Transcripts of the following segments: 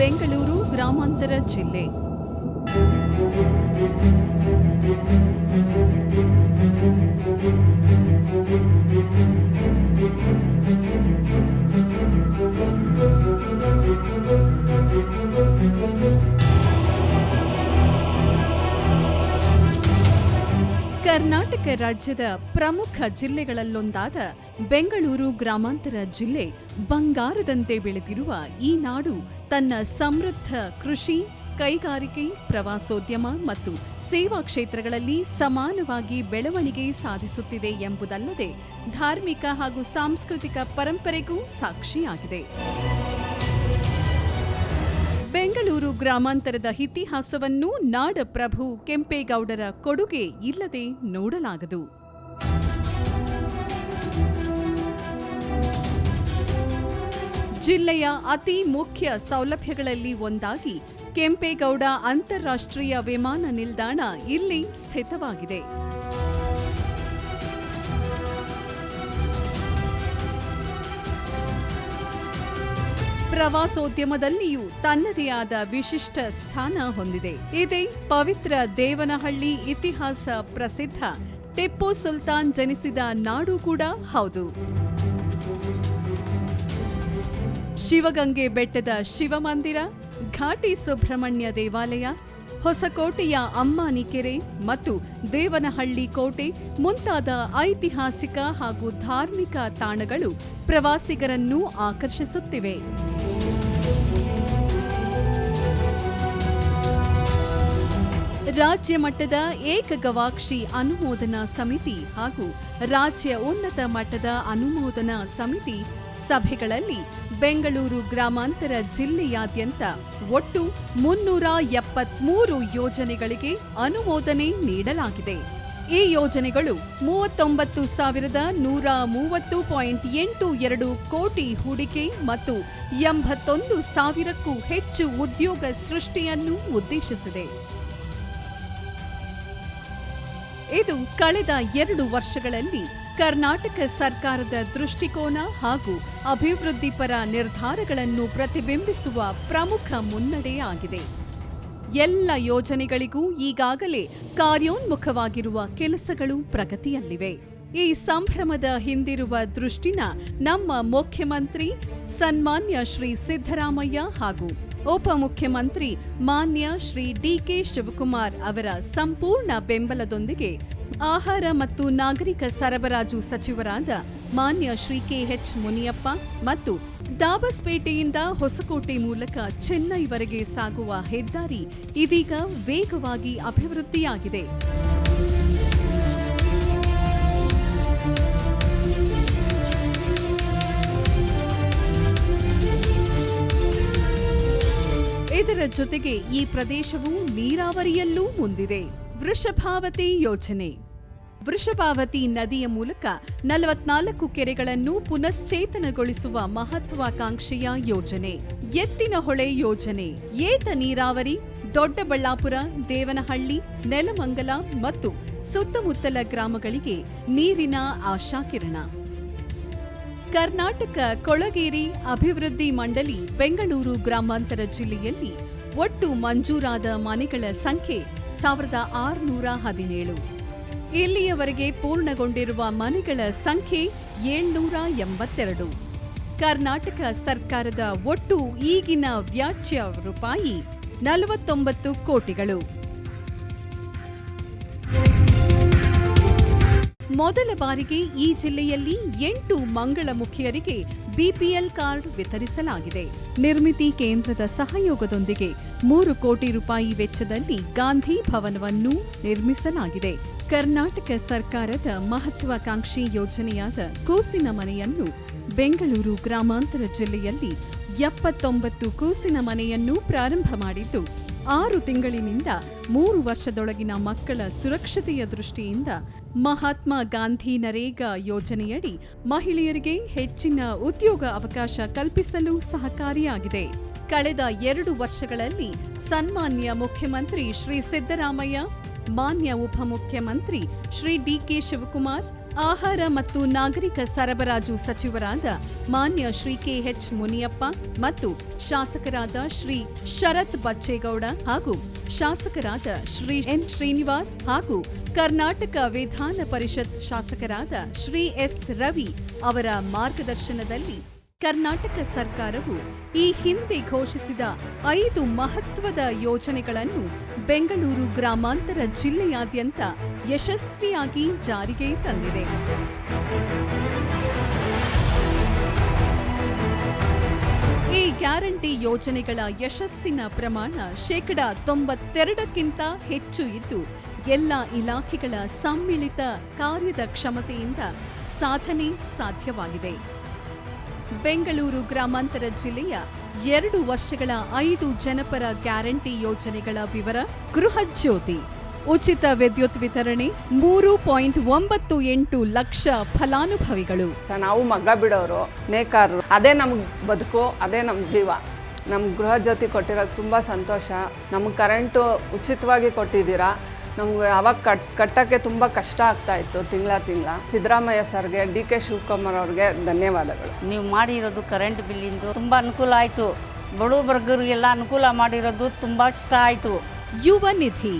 ಬೆಂಗಳೂರು ಗ್ರಾಮಾಂತರ ಜಿಲ್ಲೆ. ಕರ್ನಾಟಕ ರಾಜ್ಯದ ಪ್ರಮುಖ ಜಿಲ್ಲೆಗಳಲ್ಲೊಂದಾದ ಬೆಂಗಳೂರು ಗ್ರಾಮಾಂತರ ಜಿಲ್ಲೆ ಬಂಗಾರದಂತೆ ಬೆಳೆದಿರುವ ಈ ನಾಡು ತನ್ನ ಸಮೃದ್ಧ ಕೃಷಿ, ಕೈಗಾರಿಕೆ, ಪ್ರವಾಸೋದ್ಯಮ ಮತ್ತು ಸೇವಾ ಕ್ಷೇತ್ರಗಳಲ್ಲಿ ಸಮಾನವಾಗಿ ಬೆಳವಣಿಗೆ ಸಾಧಿಸುತ್ತಿದೆ ಎಂಬುದಲ್ಲದೆ ಧಾರ್ಮಿಕ ಹಾಗೂ ಸಾಂಸ್ಕೃತಿಕ ಪರಂಪರೆಗೂ ಸಾಕ್ಷಿಯಾಗಿದೆ. ಬೆಂಗಳೂರು ಗ್ರಾಮಾಂತರದ ಇತಿಹಾಸವನ್ನು ನಾಡಪ್ರಭು ಕೆಂಪೇಗೌಡರ ಕೊಡುಗೆ ಇಲ್ಲದೆ ನೋಡಲಾಗದು. ಜಿಲ್ಲೆಯ ಅತಿ ಮುಖ್ಯ ಸೌಲಭ್ಯಗಳಲ್ಲಿ ಒಂದಾಗಿ ಕೆಂಪೇಗೌಡ ಅಂತಾರಾಷ್ಟ್ರೀಯ ವಿಮಾನ ನಿಲ್ದಾಣ ಇಲ್ಲಿ ಸ್ಥಿತವಾಗಿದೆ. ಪ್ರವಾಸೋದ್ಯಮದಲ್ಲಿಯೂ ತನ್ನದೇ ಆದ ವಿಶಿಷ್ಟ ಸ್ಥಾನ ಹೊಂದಿದೆ. ಇದೇ ಪವಿತ್ರ ದೇವನಹಳ್ಳಿ ಇತಿಹಾಸ ಪ್ರಸಿದ್ಧ ಟಿಪ್ಪು ಸುಲ್ತಾನ್ ಜನಿಸಿದ ನಾಡು ಕೂಡ ಹೌದು. ಶಿವಗಂಗೆ ಬೆಟ್ಟದ ಶಿವಮಂದಿರ, ಘಾಟಿ ಸುಬ್ರಹ್ಮಣ್ಯ ದೇವಾಲಯ ಹೊಸಕೋಟೆಯ ಅಮ್ಮಾನಿ ಕೆರೆ ಮತ್ತು ದೇವನಹಳ್ಳಿ ಕೋಟೆ ಮುಂತಾದ ಐತಿಹಾಸಿಕ ಹಾಗೂ ಧಾರ್ಮಿಕ ತಾಣಗಳು ಪ್ರವಾಸಿಗರನ್ನು ಆಕರ್ಷಿಸುತ್ತಿವೆ. ರಾಜ್ಯ ಮಟ್ಟದ ಏಕಗವಾಕ್ಷಿ ಅನುಮೋದನಾ ಸಮಿತಿ ಹಾಗೂ ರಾಜ್ಯ ಉನ್ನತ ಮಟ್ಟದ ಅನುಮೋದನಾ ಸಮಿತಿ ಸಭೆಗಳಲ್ಲಿ ಬೆಂಗಳೂರು ಗ್ರಾಮಾಂತರ ಜಿಲ್ಲೆಯಾದ್ಯಂತ ಒಟ್ಟು ಮುನ್ನೂರ ಎಪ್ಪತ್ಮೂರು ಯೋಜನೆಗಳಿಗೆ ಅನುಮೋದನೆ ನೀಡಲಾಗಿದೆ. ಈ ಯೋಜನೆಗಳು ಮೂವತ್ತೊಂಬತ್ತು ಸಾವಿರದ ನೂರ ಮೂವತ್ತು ಪಾಯಿಂಟ್ ಎಂಟು ಎರಡು ಕೋಟಿ ಹೂಡಿಕೆ ಮತ್ತು ಎಂಬತ್ತೊಂದು ಸಾವಿರಕ್ಕೂ ಹೆಚ್ಚು ಉದ್ಯೋಗ ಸೃಷ್ಟಿಯನ್ನು ಉದ್ದೇಶಿಸಿದೆ. ಇದು ಕಳೆದ ಎರಡು ವರ್ಷಗಳಲ್ಲಿ ಕರ್ನಾಟಕ ಸರ್ಕಾರದ ದೃಷ್ಟಿಕೋನ ಹಾಗೂ ಅಭಿವೃದ್ಧಿಪರ ನಿರ್ಧಾರಗಳನ್ನು ಪ್ರತಿಬಿಂಬಿಸುವ ಪ್ರಮುಖ ಮುನ್ನಡೆಯಾಗಿದೆ. ಎಲ್ಲ ಯೋಜನೆಗಳಿಗೂ ಈಗಾಗಲೇ ಕಾರ್ಯೋನ್ಮುಖವಾಗಿರುವ ಕೆಲಸಗಳು ಪ್ರಗತಿಯಲ್ಲಿವೆ. ಈ ಸಂಭ್ರಮದ ಹಿಂದಿರುವ ದೃಷ್ಟಿನ ನಮ್ಮ ಮುಖ್ಯಮಂತ್ರಿ ಸನ್ಮಾನ್ಯ ಶ್ರೀ ಸಿದ್ದರಾಮಯ್ಯ ಹಾಗೂ ಉಪಮುಖ್ಯಮಂತ್ರಿ ಮಾನ್ಯ ಶ್ರೀ ಡಿಕೆ ಶಿವಕುಮಾರ್ ಅವರ ಸಂಪೂರ್ಣ ಬೆಂಬಲದೊಂದಿಗೆ ಆಹಾರ ಮತ್ತು ನಾಗರಿಕ ಸರಬರಾಜು ಸಚಿವರಾದ ಮಾನ್ಯ ಶ್ರೀ ಕೆ ಕೆಎಚ್ ಮುನಿಯಪ್ಪ ಮತ್ತು ದಾಬಸ್ಪೇಟೆಯಿಂದ ಹೊಸಕೋಟೆ ಮೂಲಕ ಚೆನ್ನೈವರೆಗೆ ಸಾಗುವ ಹೆದ್ದಾರಿ ಇದೀಗ ವೇಗವಾಗಿ ಅಭಿವೃದ್ಧಿಯಾಗಿದೆ. ಇದರ ಜೊತೆಗೆ ಈ ಪ್ರದೇಶವು ನೀರಾವರಿಯಲ್ಲೂ ಮುಂದಿದೆ. ವೃಷಭಾವತಿ ಯೋಜನೆ. ವೃಷಭಾವತಿ ನದಿಯ ಮೂಲಕ ನಲವತ್ನಾಲ್ಕು ಕೆರೆಗಳನ್ನು ಪುನಶ್ಚೇತನಗೊಳಿಸುವ ಮಹತ್ವಾಕಾಂಕ್ಷೆಯ ಯೋಜನೆ. ಎತ್ತಿನ ಹೊಳೆ ಯೋಜನೆ. ಏತ ನೀರಾವರಿ, ದೊಡ್ಡಬಳ್ಳಾಪುರ, ದೇವನಹಳ್ಳಿ, ನೆಲಮಂಗಲ ಮತ್ತು ಸುತ್ತಮುತ್ತಲ ಗ್ರಾಮಗಳಿಗೆ ನೀರಿನ ಆಶಾಕಿರಣ. ಕರ್ನಾಟಕ ಕೊಳಗೇರಿ ಅಭಿವೃದ್ಧಿ ಮಂಡಳಿ ಬೆಂಗಳೂರು ಗ್ರಾಮಾಂತರ ಜಿಲ್ಲೆಯಲ್ಲಿ ಒಟ್ಟು ಮಂಜೂರಾದ ಮನೆಗಳ ಸಂಖ್ಯೆ ಸಾವಿರದ ಆರುನೂರ ಹದಿನೇಳು. ಇಲ್ಲಿಯವರೆಗೆ ಪೂರ್ಣಗೊಂಡಿರುವ ಮನೆಗಳ ಸಂಖ್ಯೆ ಏಳ್ನೂರ ಎಂಬತ್ತೆರಡು. ಕರ್ನಾಟಕ ಸರ್ಕಾರದ ಒಟ್ಟು ಈಗಿನ ವ್ಯಾಜ್ಯ ರೂಪಾಯಿ ನಲವತ್ತೊಂಬತ್ತು ಕೋಟಿಗಳು. ಮೊದಲ ಬಾರಿಗೆ ಈ ಜಿಲ್ಲೆಯಲ್ಲಿ ಎಂಟು ಮಂಗಳಮುಖಿಯರಿಗೆ ಬಿಪಿಎಲ್ ಕಾರ್ಡ್ ವಿತರಿಸಲಾಗಿದೆ. ನಿರ್ಮಿತಿ ಕೇಂದ್ರದ ಸಹಯೋಗದೊಂದಿಗೆ ಮೂರು ಕೋಟಿ ರೂಪಾಯಿ ವೆಚ್ಚದಲ್ಲಿ ಗಾಂಧಿ ಭವನವನ್ನು ನಿರ್ಮಿಸಲಾಗಿದೆ. ಕರ್ನಾಟಕ ಸರ್ಕಾರದ ಮಹತ್ವಾಕಾಂಕ್ಷಿ ಯೋಜನೆಯಾದ ಕೂಸಿನ ಮನೆಯನ್ನು ಬೆಂಗಳೂರು ಗ್ರಾಮಾಂತರ ಜಿಲ್ಲೆಯಲ್ಲಿ ಎಪ್ಪತ್ತೊಂಬತ್ತು ಕೂಸಿನ ಮನೆಯನ್ನು ಪ್ರಾರಂಭ ಮಾಡಿದ್ದು ಆರು ತಿಂಗಳಿನಿಂದ ಮೂರು ವರ್ಷದೊಳಗಿನ ಮಕ್ಕಳ ಸುರಕ್ಷತೆಯ ದೃಷ್ಟಿಯಿಂದ ಮಹಾತ್ಮ ಗಾಂಧಿ ನರೇಗಾ ಯೋಜನೆಯಡಿ ಮಹಿಳೆಯರಿಗೆ ಹೆಚ್ಚಿನ ಉದ್ಯೋಗ ಅವಕಾಶ ಕಲ್ಪಿಸಲು ಸಹಕಾರಿಯಾಗಿದೆ. ಕಳೆದ ಎರಡು ವರ್ಷಗಳಲ್ಲಿ ಸನ್ಮಾನ್ಯ ಮುಖ್ಯಮಂತ್ರಿ ಶ್ರೀ ಸಿದ್ದರಾಮಯ್ಯ, ಮಾನ್ಯ ಉಪಮುಖ್ಯಮಂತ್ರಿ ಶ್ರೀ ಡಿಕೆ ಶಿವಕುಮಾರ್ ಆಹಾರ ಮತ್ತು ನಾಗರಿಕ ಸರಬರಾಜು ಸಚಿವರಾದ ಮಾನ್ಯ ಶ್ರೀ ಕೆ ಎಚ್ ಮುನಿಯಪ್ಪ ಮತ್ತು ಶಾಸಕರಾದ ಶ್ರೀ ಶರತ್ ಬಚ್ಚೇಗೌಡ ಹಾಗೂ ಶಾಸಕರಾದ ಶ್ರೀ ಎನ್ ಶ್ರೀನಿವಾಸ್ ಹಾಗೂ ಕರ್ನಾಟಕ ವಿಧಾನ ಪರಿಷತ್ ಶಾಸಕರಾದ ಶ್ರೀ ಎಸ್ ರವಿ ಅವರ ಮಾರ್ಗದರ್ಶನದಲ್ಲಿ ಕರ್ನಾಟಕ ಸರ್ಕಾರವು ಈ ಹಿಂದೆ ಘೋಷಿಸಿದ ಐದು ಮಹತ್ವದ ಯೋಜನೆಗಳನ್ನು ಬೆಂಗಳೂರು ಗ್ರಾಮಾಂತರ ಜಿಲ್ಲೆಯಾದ್ಯಂತ ಯಶಸ್ವಿಯಾಗಿ ಜಾರಿಗೆ ತಂದಿದೆ. ಈ ಗ್ಯಾರಂಟಿ ಯೋಜನೆಗಳ ಯಶಸ್ಸಿನ ಪ್ರಮಾಣ ಶೇಕಡ ತೊಂಬತ್ತೆರಡಕ್ಕಿಂತ ಹೆಚ್ಚು ಇದ್ದು, ಎಲ್ಲ ಇಲಾಖೆಗಳ ಸಮ್ಮಿಳಿತ ಕಾರ್ಯದ ಕ್ಷಮತೆಯಿಂದ ಸಾಧನೆ ಸಾಧ್ಯವಾಗಿದೆ. ಬೆಂಗಳೂರು ಗ್ರಾಮಾಂತರ ಜಿಲ್ಲೆಯ ಎರಡು ವರ್ಷಗಳ ಐದು ಜನಪರ ಗ್ಯಾರಂಟಿ ಯೋಜನೆಗಳ ವಿವರ ಗೃಹ ಜ್ಯೋತಿ. ಉಚಿತ ವಿದ್ಯುತ್ ವಿತರಣೆ ಮೂರು ಪಾಯಿಂಟ್ ಒಂಬತ್ತು ಎಂಟು ಲಕ್ಷ ಫಲಾನುಭವಿಗಳು. ನಾವು ಮಗ ಬಿಡೋರು, ನೇಕಾರರು, ಅದೇ ನಮ್ಗೆ ಬದುಕು, ಅದೇ ನಮ್ಮ ಜೀವ. ನಮ್ಮ ಗೃಹ ಜ್ಯೋತಿ ಕೊಟ್ಟಿರೋದು ತುಂಬ ಸಂತೋಷ. ನಮ್ಗೆ ಕರೆಂಟು ಉಚಿತವಾಗಿ ಕೊಟ್ಟಿದ್ದೀರಾ? ನಮ್ಗೆ ಅವಾಗ ಕಟ್ ಕಟ್ಟೋಕ್ಕೆ ತುಂಬ ಕಷ್ಟ ಆಗ್ತಾ ಇತ್ತು ತಿಂಗಳ ತಿಂಗಳ. ಸಿದ್ದರಾಮಯ್ಯ ಸರ್ಗೆ ಡಿ ಕೆ ಶಿವಕುಮಾರ್ ಅವ್ರಿಗೆ ಧನ್ಯವಾದಗಳು. ನೀವು ಮಾಡಿರೋದು ಕರೆಂಟ್ ಬಿಲ್ಲಿಂದು ತುಂಬ ಅನುಕೂಲ ಆಯಿತು. ಬಡವರಿಗೆಲ್ಲ ಅನುಕೂಲ ಮಾಡಿರೋದು ತುಂಬ ಇಷ್ಟ ಆಯಿತು. ಯುವ ನಿಧಿ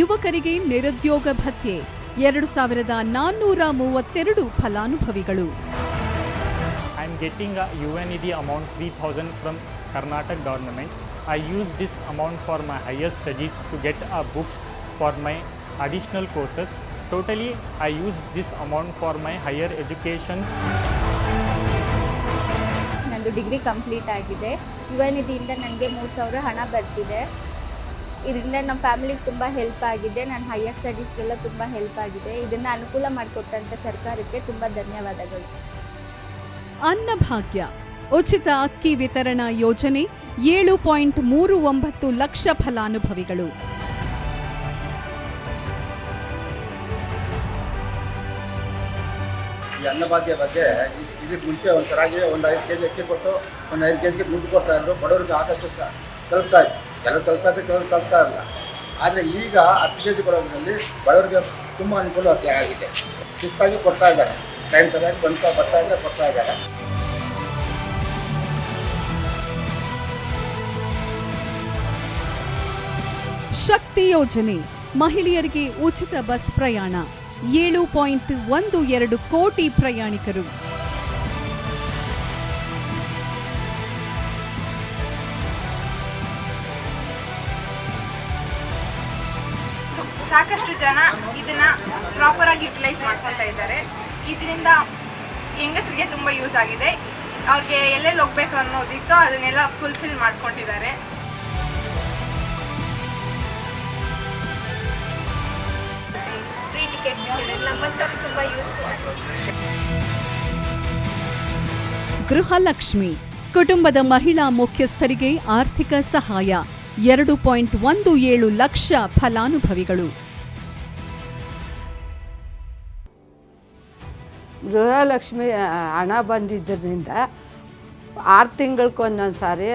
ಯುವಕರಿಗೆ ನಿರುದ್ಯೋಗ ಭತ್ಯೆ ಎರಡು ಸಾವಿರದ ನಾನ್ನೂರ ಮೂವತ್ತೆರಡು ಫಲಾನುಭವಿಗಳು. I'm getting a UNED amount 3000 from Karnataka government. I use this amount for my highest studies to get a books for my additional courses. Totally, I use this amount for my higher education. ನಂದು degree complete ಆಗಿದೆ. ಯುವ ನಿಧಿಯಿಂದ ನನಗೆ ಮೂರು ಸಾವಿರ ಹಣ ಬರ್ತಿದೆ. ಇದರಿಂದ ನಮ್ಮ ಫ್ಯಾಮಿಲಿಗೆ ತುಂಬ ಹೆಲ್ಪ್ ಆಗಿದೆ. ನನ್ನ ಹೈಯರ್ ಸ್ಟಡೀಸ್ಗೆಲ್ಲ ತುಂಬ ಹೆಲ್ಪ್ ಆಗಿದೆ. ಇದನ್ನು ಅನುಕೂಲ ಮಾಡಿಕೊಟ್ಟಂಥ ಸರ್ಕಾರಕ್ಕೆ ತುಂಬ ಧನ್ಯವಾದಗಳು. ಅನ್ನಭಾಗ್ಯ ಉಚಿತ ಅಕ್ಕಿ ವಿತರಣಾ ಯೋಜನೆ ಏಳು ಪಾಯಿಂಟ್ ಮೂರು ಒಂಬತ್ತು ಲಕ್ಷ ಫಲಾನುಭವಿಗಳು. ಈ ಅನ್ನಭಾಗ್ಯ ಬಗ್ಗೆ ಇದಕ್ಕೆ ಮುಂಚೆ ಒಂದು ಆಗಿದೆ ಒಂದು ಐದು ಕೆ ಜಿ ಅಕ್ಕಿ ಕೊಟ್ಟು, ಒಂದು ಐದು ಕೆ ಜಿಗೆ ದುಡ್ಡು ಕೊಡ್ತಾ ಇದ್ರು. ಬಡವರಿಗೆ ಆದಷ್ಟು ಸಹ ತಲುಪ್ತಾ ಇತ್ತು ಕೆಲವು ತಲುಪ್ತಾ ಇದ್ದರೆ ಕೆಲವು ತಲುಪ್ತಾ ಇಲ್ಲ. ಆದರೆ ಈಗ ಹತ್ತು ಕೆ ಜಿ ಕೊಡೋದ್ರಲ್ಲಿ ಬಡವರಿಗೆ ತುಂಬ ಅನುಕೂಲ ಆಗಿದೆ. ಶಿಸ್ತಾಗಿ ಕೊಡ್ತಾ ಇದ್ದಾರೆ. ಟೈಮ್ ಸರಿಯಾಗಿ ಬಂತ ಬರ್ತಾ ಇದ್ದಾರೆ ಕೊಡ್ತಾ ಇದ್ದಾರೆ. ಶಕ್ತಿ ಯೋಜನೆ, ಮಹಿಳೆಯರಿಗೆ ಉಚಿತ ಬಸ್ ಪ್ರಯಾಣ. ಏಳು ಪಾಯಿಂಟ್ ಒಂದು ಎರಡು ಕೋಟಿ ಪ್ರಯಾಣಿಕರು. ಸಾಕಷ್ಟು ಜನ ಇದನ್ನ ಪ್ರಾಪರ್ ಆಗಿ ಯುಟಿಲೈಸ್ ಮಾಡ್ಕೊತಾ ಇದ್ದಾರೆ. ಇದರಿಂದ ಹೆಂಗಸರಿಗೆ ತುಂಬ ಯೂಸ್ ಆಗಿದೆ. ಅವ್ರಿಗೆ ಎಲ್ಲೆಲ್ಲಿ ಹೋಗ್ಬೇಕು ಅನ್ನೋದಿತ್ತು, ಅದನ್ನೆಲ್ಲ ಫುಲ್ಫಿಲ್ ಮಾಡ್ಕೊಂಡಿದ್ದಾರೆ. ಟಿಕೆಟ್ ನಮ್ಮಂಥವ್ರಿಗೆ ತುಂಬ ಯೂಸ್ಫುಲ್ ಗೃಹಲಕ್ಷ್ಮಿ ಕುಟುಂಬದ ಮಹಿಳಾ ಮುಖ್ಯಸ್ಥರಿಗೆ ಆರ್ಥಿಕ ಸಹಾಯ ಎರಡು ಪಾಯಿಂಟ್ ಒಂದು ಏಳು ಲಕ್ಷ ಫಲಾನುಭವಿಗಳು. ಗೃಹಲಕ್ಷ್ಮಿ ಹಣ ಬಂದಿದ್ದರಿಂದ ಆರು ತಿಂಗಳಿಗೊಂದೊಂದು ಸಾರಿ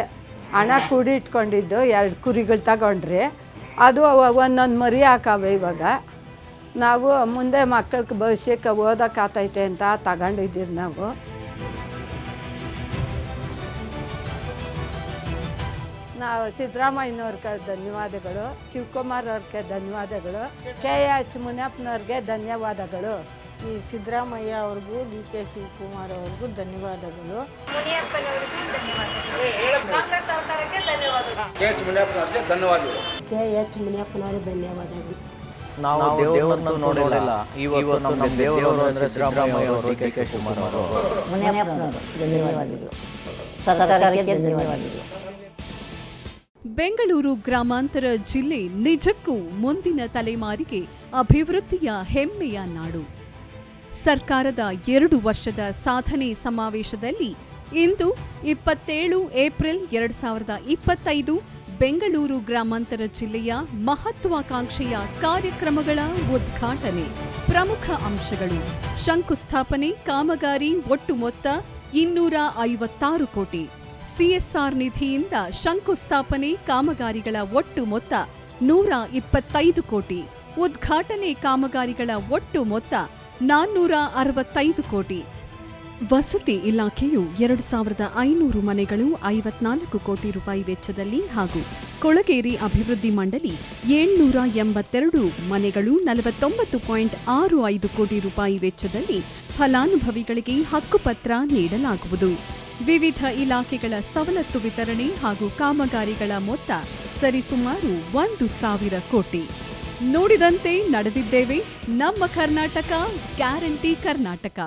ಹಣ ಕೂಡಿಟ್ಕೊಂಡಿದ್ದು ಎರಡು ಕುರಿಗಳು ತಗೊಂಡ್ರಿ ಅದು ಒಂದೊಂದು ಮರಿ ಹಾಕವೆ ಇವಾಗ. ನಾವು ಮುಂದೆ ಮಕ್ಕಳಿಗೆ ಭವಿಷ್ಯಕ್ಕೆ ಓದೋಕ್ಕಾತೈತೆ ಅಂತ ತಗೊಂಡಿದ್ದೀವಿ ನಾವು. ನಾವು ಸಿದ್ದರಾಮಯ್ಯನವ್ರಿಗೆ ಧನ್ಯವಾದಗಳು ಶಿವಕುಮಾರ್ ಅವ್ರಿಗೆ ಧನ್ಯವಾದಗಳು ಕೆ ಎಚ್ ಮುನಿಯಪ್ಪನವ್ರಿಗೆ ಧನ್ಯವಾದಗಳು. ಈ ಸಿದ್ದರಾಮಯ್ಯ ಅವ್ರಿಗೂ ಡಿ ಕೆ ಶಿವಕುಮಾರ್ ಅವ್ರಿಗೂ ಧನ್ಯವಾದಗಳು. ಮುನಿಯಪ್ಪನವರಿಗೂ ಧನ್ಯವಾದಗಳು. ಕಾಂಗ್ರೆಸ್ ಸರ್ಕಾರಕ್ಕೆ ಧನ್ಯವಾದಗಳು. ಕೆ ಎಚ್ ಮುನಿಯಪ್ಪನವ್ರಿಗೆ ಧನ್ಯವಾದಗಳು. ಕೆ ಎಚ್ ಮುನಿಯಪ್ಪನವ್ರಿಗೆ ಧನ್ಯವಾದಗಳು. ನಾವು ದೇವರನ್ನು ನೋಡಿಲ್ಲ. ಇವತ್ತು ನಮ್ಮ ದೇವರು ಅಂದ್ರೆ ಸಿದ್ದರಾಮಯ್ಯ ಅವರು ಡಿ ಕೆ ಶಿವಕುಮಾರ್ ಅವರು. ಬೆಂಗಳೂರು ಗ್ರಾಮಾಂತರ ಜಿಲ್ಲೆ ನಿಜಕ್ಕೂ ಮುಂದಿನ ತಲೆಮಾರಿಗೆ ಅಭಿವೃದ್ಧಿಯ ಹೆಮ್ಮೆಯ ನಾಡು. ಸರ್ಕಾರದ ಎರಡು ವರ್ಷದ ಸಾಧನೆ ಸಮಾವೇಶದಲ್ಲಿ ಇಂದು ಇಪ್ಪತ್ತೇಳು ಏಪ್ರಿಲ್ ಎರಡು ಸಾವಿರದ ಇಪ್ಪತ್ತೈದು ಬೆಂಗಳೂರು ಗ್ರಾಮಾಂತರ ಜಿಲ್ಲೆಯ ಮಹತ್ವಾಕಾಂಕ್ಷೆಯ ಕಾರ್ಯಕ್ರಮಗಳ ಉದ್ಘಾಟನೆ. ಪ್ರಮುಖ ಅಂಶಗಳು. ಶಂಕುಸ್ಥಾಪನೆ, ಕಾಮಗಾರಿ, ಒಟ್ಟು ಮೊತ್ತ ಇನ್ನೂರ ಐವತ್ತಾರು ಕೋಟಿ. ಸಿಎಸ್ಆರ್ ನಿಧಿಯಿಂದ ಶಂಕುಸ್ಥಾಪನೆ, ಕಾಮಗಾರಿಗಳ ಒಟ್ಟು ಮೊತ್ತ ನೂರ ಇಪ್ಪತ್ತೈದು ಕೋಟಿ. ಉದ್ಘಾಟನೆ ಕಾಮಗಾರಿಗಳ ಒಟ್ಟು ಮೊತ್ತ ನಾನ್ನೂರ ಅರವತ್ತೈದು ಕೋಟಿ. ವಸತಿ ಇಲಾಖೆಯು ಎರಡು ಸಾವಿರದ ಐನೂರು ಮನೆಗಳು ಐವತ್ನಾಲ್ಕು ಕೋಟಿ ರೂಪಾಯಿ ವೆಚ್ಚದಲ್ಲಿ ಹಾಗೂ ಕೊಳಗೇರಿ ಅಭಿವೃದ್ಧಿ ಮಂಡಳಿ ಏಳ್ನೂರ ಎಂಬತ್ತೆರಡು ಮನೆಗಳು ನಲವತ್ತೊಂಬತ್ತು ಪಾಯಿಂಟ್ ಆರು ಐದು ಕೋಟಿ ರೂಪಾಯಿ ವೆಚ್ಚದಲ್ಲಿ ಫಲಾನುಭವಿಗಳಿಗೆ ಹಕ್ಕುಪತ್ರ ನೀಡಲಾಗುವುದು. ವಿವಿಧ ಇಲಾಖೆಗಳ ಸವಲತ್ತು ವಿತರಣೆ ಹಾಗೂ ಕಾಮಗಾರಿಗಳ ಮೊತ್ತ ಸರಿಸುಮಾರು ಒಂದು ಸಾವಿರ ಕೋಟಿ. ನೋಡಿದಂತೆ ನಡೆದಿದ್ದೇವೆ. ನಮ್ಮ ಕರ್ನಾಟಕ, ಗ್ಯಾರಂಟಿ ಕರ್ನಾಟಕ.